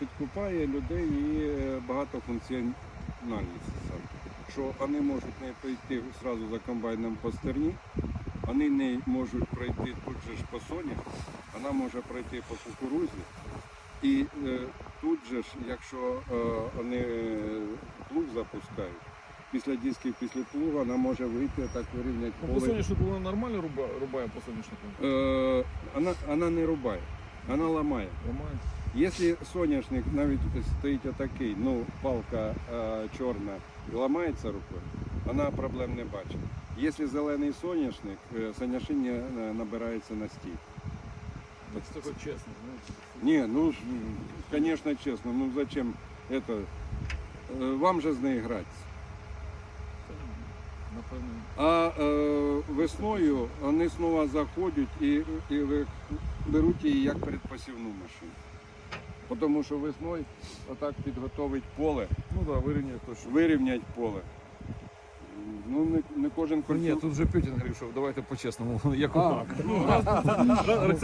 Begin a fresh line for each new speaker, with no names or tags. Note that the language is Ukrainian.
підкупає людей і е, багатофункціональність. Що вони можуть не прийти одразу за комбайном по стерні, вони не можуть пройти тут же ж по соні, вона може пройти по кукурузі. І е, тут же ж, якщо е, вони е, плуг запускають, після дисків, після плуга вона може вийти так вирівняти
Ну, по
поле.
соняшнику вона нормально руба, рубає по соняшнику?
Е, вона, вона не рубає, вона ламає.
Ламає.
Якщо соняшник навіть стоїть отакий, ну палка е, чорна ламається рукою, вона проблем не бачить. Якщо зелений соняшник, е, соняшиння е, набирається на стій.
Так це хоч чесно. Ну,
Ні, ну ж, звісно, чесно, ну зачем это? Вам же з нею гратися. А е, весною вони знову заходять і, і беруть її як передпосівну машину. Тому що весною отак підготовить поле,
Ну так, да, вирівняє точно.
вирівнять поле. Ну, не, не кожен
Ні, тут вже Петін говорив, що давайте по-чесному, як
А,
умак.